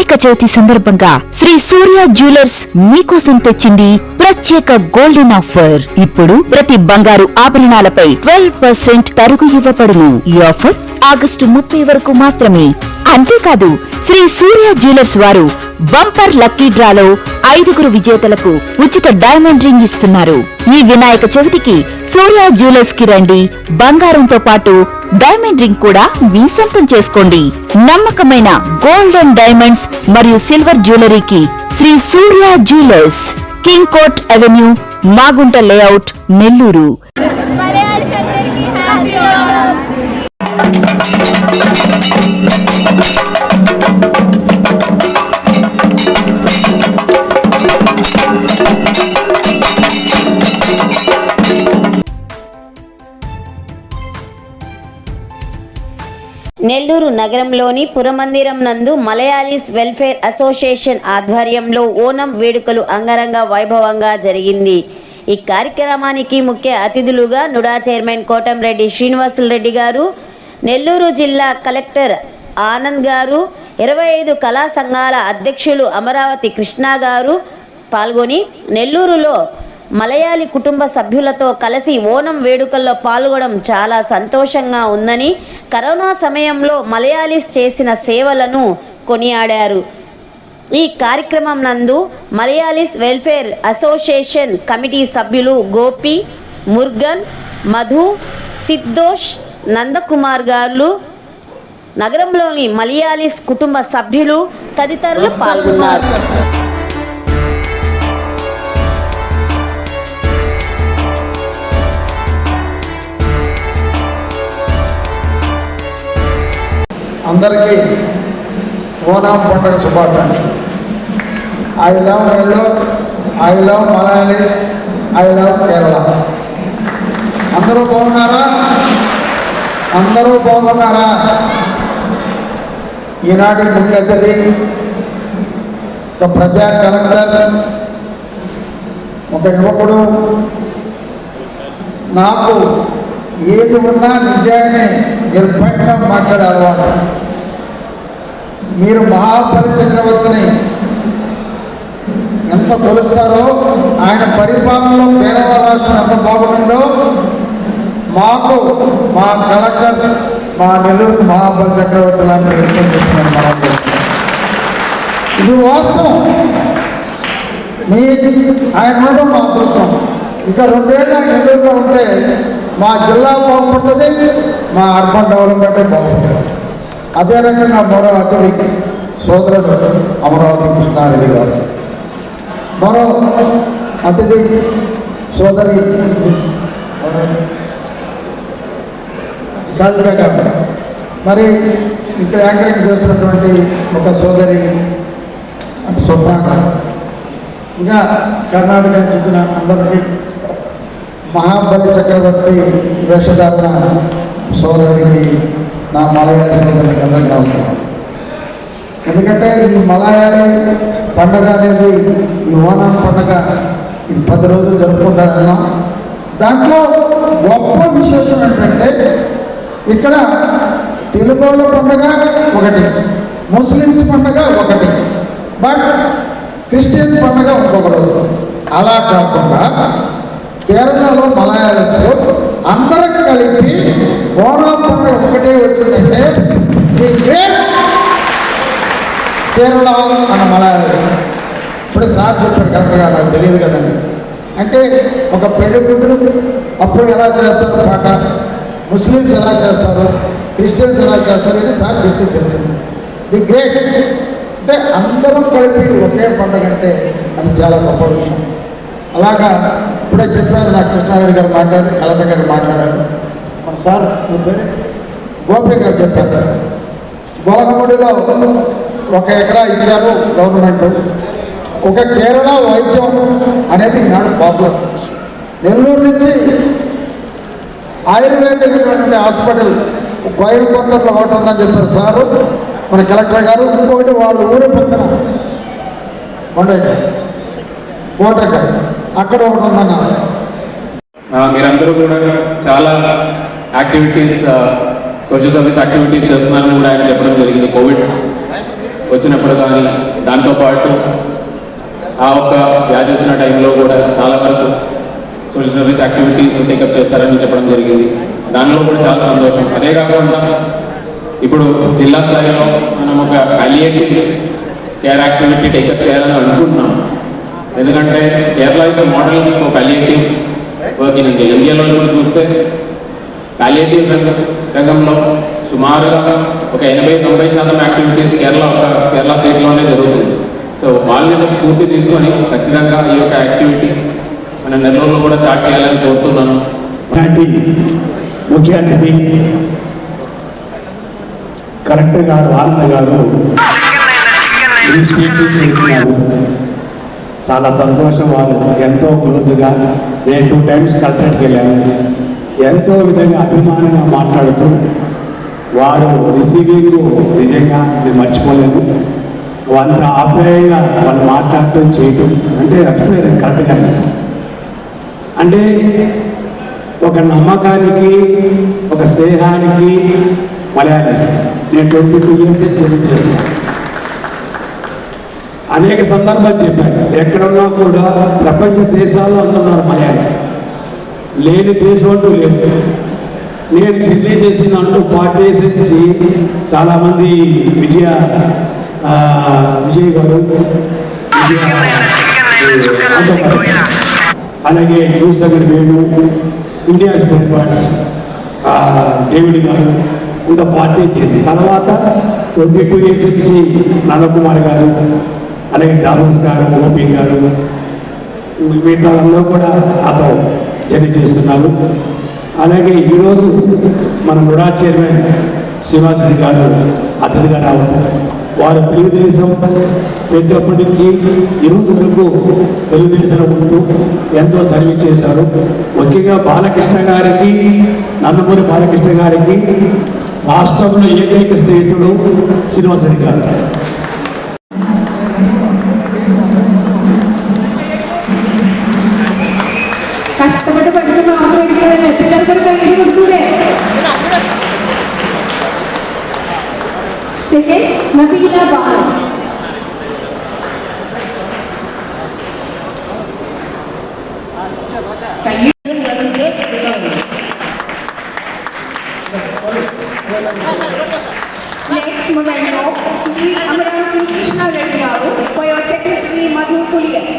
వినాయక చవితి సందర్భంగా శ్రీ సూర్య జ్యువెలర్స్ మీకోసం తెచ్చింది ప్రత్యేక గోల్డెన్ ఆఫర్ ఇప్పుడు ప్రతి బంగారు ఆభరణాలపై ట్వెల్వ్ పర్సెంట్ తరుగు ఇవ్వబడును. ఈ ఆఫర్ ఆగస్టు ముప్పై వరకు మాత్రమే. అంతేకాదు శ్రీ సూర్య జ్యువెలర్స్ వారు బంపర్ లక్కీ డ్రాలో ఐదుగురు విజేతలకు ఉచిత డైమండ్ రింగ్ ఇస్తున్నారు. ఈ వినాయక చవితికి సూర్య జ్యువెలర్స్కి రండి. బంగారంతో పాటు డైమండ్ రింగ్ కూడా మీ సొంతం చేసుకోండి. నమ్మకమైన గోల్డ్ అండ్ డైమండ్స్ మరియు సిల్వర్ జ్యువెలరీకి Shri Surya jewellers king coat avenue Magunta layout Nellore. Nellore నగరంలోని పురమందిరం నందు మలయాళీస్ వెల్ఫేర్ అసోసియేషన్ ఆధ్వర్యంలో ఓనం వేడుకలు అంగరంగ వైభవంగా జరిగింది. ఈ కార్యక్రమానికి ముఖ్య అతిథులుగా నుడా చైర్మన్ కోటంరెడ్డి శ్రీనివాసులరెడ్డి గారు నెల్లూరు జిల్లా కలెక్టర్ ఆనంద్ గారు ఇరవై ఐదు కళా సంఘాల అధ్యక్షులు అమరావతి కృష్ణ గారు పాల్గొని నెల్లూరులో మలయాళీ కుటుంబ సభ్యులతో కలిసి ఓనం వేడుకల్లో పాల్గొనడం చాలా సంతోషంగా ఉందని కరోనా సమయంలో మలయాళీస్ చేసిన సేవలను కొనియాడారు. ఈ కార్యక్రమం నందు మలయాళీస్ వెల్ఫేర్ అసోసియేషన్ కమిటీ సభ్యులు గోపి ముర్గన్ మధు సిద్దోష్ నందకుమార్ గారు నగరంలోని మలయాళీస్ కుటుంబ సభ్యులు తదితరులు పాల్గొన్నారు. అందరికీ ఓనాం పండుగ శుభాకాంక్షలు. I love Nellore I love Malayalis I love Kerala అందరూ బాగున్నారా? అందరూ బాగున్నారా? ఈనాటి ముఖ్య అతిథి ఒక ప్రజా కలెక్టర్ ఒక యువకుడు నాకు ఏది ఉన్నా నిజాన్ని నిర్భయంగా మాట్లాడే అలవాటు మీరు మహాబలి చక్రవర్తిని ఎంత కొలుస్తారో ఆయన పరిపాలనలో పేదవారు రాష్ట్రం ఎంత బాగుంటుందో మాకు మా కలెక్టర్ మా నెల్లూరు మహాబలి చక్రవర్తి లాంటి వ్యక్తం చేస్తున్నాను మనం ఇది వాస్తవం. మీ ఆయన ఉండడం మా అదృష్టం. ఇంకా రెండేళ్ళు నెల్లూరులో ఉంటే మా జిల్లా బాగుపడుతుంది మా అర్బన్ డెవలప్మెంట్ బాగుంటుంది. అదే రకంగా మరో అతిథి సోదరుడు అమరావతి కృష్ణారెడ్డి గారు. మరో అతిథి సోదరి సాధిక గారు. మరి ఇక్కడ యాంకరింగ్ చేస్తున్నటువంటి ఒక సోదరి అంటే స్వప్న గారు ఇంకా కర్ణాటక చెందిన అందరికీ మహాబలి చక్రవర్తి వేషధారణ సోదరుడికి నా మలయాళ సోదరుడికి అందరికీ నమస్కారం. ఎందుకంటే ఈ మలయాళీ పండగ అనేది ఈ ఓనం పండగ ఇది పది రోజులు జరుపుకుంటారన్నా దాంట్లో గొప్ప విశేషం ఏంటంటే ఇక్కడ తెలుగు వాళ్ళ పండగ ఒకటి ముస్లిమ్స్ పండగ ఒకటి బట్ క్రిస్టియన్ పండగ ఇంకొక రోజు. అలా కాకుండా కేరళలో మలయాళస్ అందరం కలిపి ఓణం పండుగ ఒకటే వచ్చిందంటే ది గ్రేట్ కేరళ మన మలయాళస్ ఇప్పుడు సార్ చెప్పాడు కరెక్ట్గా నాకు తెలియదు కదండి. అంటే ఒక పెళ్ళి కూతురు అప్పుడు ఎలా చేస్తారు పాట? ముస్లిమ్స్ ఎలా చేస్తారు? క్రిస్టియన్స్ ఎలా చేస్తారు అని సార్ చెప్తే తెలిసింది. The great. అంటే అందరం కలిపి ఒకే పండుగ అంటే అది చాలా గొప్ప విషయం. అలాగా ఇప్పుడే చెప్పారు నా కృష్ణారెడ్డి గారు మాట్లాడారు కలెక్టర్ గారు మాట్లాడారు. మన సార్ గోపి గారు చెప్పారు. గోలకముడిలో ఒక ఎకరా ఇచ్చారు గవర్నమెంట్. ఒక కేరళ వైద్యం అనేది ఈనాడు పాపులర్. నెల్లూరు నుంచి ఆయుర్వేదికమైనటువంటి హాస్పిటల్ కోయల్కొందర్లో ఒకటి ఉందని చెప్పారు సారు. మన కలెక్టర్ గారు ఇంకొకటి వాళ్ళ ఊరు పక్కన. కొండయ్య కోటయ్య అక్కడ ఒకటి ఉందన్నారు మీరందరూ కూడా చాలా యాక్టివిటీస్ సోషల్ సర్వీస్ యాక్టివిటీస్ చేస్తున్నారని కూడా ఆయన చెప్పడం జరిగింది. కోవిడ్ వచ్చినప్పుడు కానీ దాంతోపాటు ఆ ఒక్క వ్యాధి వచ్చిన టైంలో కూడా చాలా వరకు సోషల్ సర్వీస్ యాక్టివిటీస్ టేకప్ చేస్తారని చెప్పడం జరిగింది. దానిలో కూడా చాలా సంతోషం. అదే కాకుండా ఇప్పుడు జిల్లా స్థాయిలో మనం ఒక అలియేటివ్ కేర్ యాక్టివిటీ టేకప్ చేయాలని అనుకుంటున్నాం. ఎందుకంటే Kerala is model for palliative work in India ఇండియాలో ఇప్పుడు చూస్తే పాలియేటివ్ రంగం రంగంలో సుమారుగా ఒక ఎనభై తొంభై శాతం యాక్టివిటీస్ కేరళ ఒక కేరళ స్టేట్లోనే జరుగుతుంది. సో వాళ్ళని ఒక స్ఫూర్తి తీసుకొని ఖచ్చితంగా ఈ యొక్క యాక్టివిటీ మన నెల్లూరులో కూడా స్టార్ట్ చేయాలని కోరుతున్నాను. ముఖ్య అతిథి కలెక్టర్ గారు ఆనంద్ గారు చాలా సంతోషం వారు ఎంతో క్లోజ్గా నేను టూ టైమ్స్ కలెక్టర్కి వెళ్ళాను. ఎంతో విధంగా అభిమానంగా మాట్లాడుతూ వారు రిసీవింగ్ నిజంగా నేను మర్చిపోలేను. అంత ఆప్యాయంగా వాళ్ళు మాట్లాడటం చేయటం అంటే రక్షలేదు కరెక్ట్గా అంటే ఒక నమ్మకానికి ఒక స్నేహానికి మలయాళీస్. నేను ట్వంటీ టూ ఇయర్స్ జర్నీ అనేక సందర్భాలు చెప్పాను ఎక్కడున్నా కూడా ప్రపంచ దేశాల్లో అంటున్నారు మలయాళీస్ లేని దేశం అంటూ లేదు. నేను చెల్లి చేసిన అంటూ పార్టీ నుంచి చాలామంది విజయ విజయ్ గారు అలాగే చూసాగర్ Venu India sport parts David గారు ఇంత పార్టీ ఇచ్చింది. తర్వాత ట్వంటీ టూ ఇయర్స్ నుంచి నందకుమార్ గారు అలాగే డార్మస్ గారు గోపి గారు మిగతా వాళ్ళందరూ కూడా అతను జర్నీ చేస్తున్నారు. అలాగే ఈరోజు మన ముడా చైర్మన్ శివాజీ గారు అతిథిగా రావడం. వారు తెలుగుదేశం పెట్టినప్పటి నుంచి ఈరోజు వరకు తెలుగుదేశం ఉంటూ ఎంతో సర్వీస్ చేశారు. ముఖ్యంగా బాలకృష్ణ గారికి నందమూరి బాలకృష్ణ గారికి రాష్ట్రంలో ఏకైక స్నేహితుడు శ్రీనివాసరెడ్డి గారు. കഷ്ടപ്പെട്ട് പഠിച്ച മാത്രം എടുക്കുന്നതല്ലേ പിള്ളേർക്കൊരു കഴിവ് കൊടുത്തൂടെ second Nabeela Babu Next memento, Sri Amaranthi Krishna Reddy Garu for your secretary Madhu Pulia.